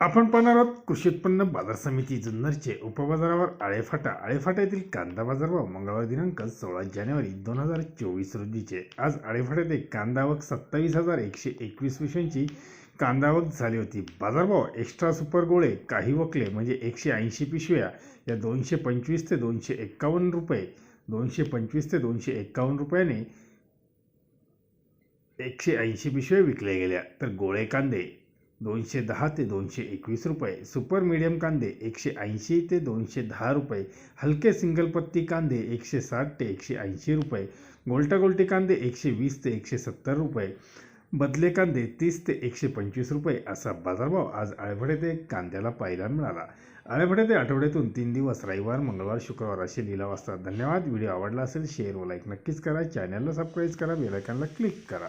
आपण पाहणार आहोत कृषी उत्पन्न बाजार समिती जुन्नरचे उपबाजारावर आळेफाटा आळेफाटा येथील कांदा बाजारभाव मंगळवार दिनांक सोळा जानेवारी दोन हजार चोवीस रोजीचे. आज आळेफाट्यातील येथे कांदा आवक सत्तावीस हजार एकशे एकवीस पिशव्यांची कांदा आवक झाली होती. बाजारभाव एक्स्ट्रा सुपर गोळे काही वकले म्हणजे एकशे ऐंशी पिशव्या या दोनशे पंचवीस ते दोनशे एक्कावन्न रुपये दोनशे पंचवीस ते दोनशे एक्कावन्न रुपयाने एकशे ऐंशी पिशव्या विकल्या गेल्या. तर गोळे कांदे दोनशे दहा ते दोनशे एकवीस रुपये. सुपर मीडियम कांदे एकशे ऐंशी ते दोनशे दहा रुपये. हलके सिंगल पत्ती कांदे एकशे साठ ते एकशे ऐंशी रुपये. गोलटा गोलटे कांदे एकशे वीस ते एकशे सत्तर रुपये. बदले कांदे तीस ते एकशे पंचवीस रुपये. असा बाजारभाव आज आळभडे ते कांद्याला पाहायला मिळाला. आळभडे ते आठवड्यातून तीन दिवस रविवार मंगळवार शुक्रवार असे लिलाव असतात. धन्यवाद. व्हिडिओ आवडला असेल शेअर व लाईक नक्कीच करा. चॅनलला सबस्क्राईब करा. बेलायकनला क्लिक करा.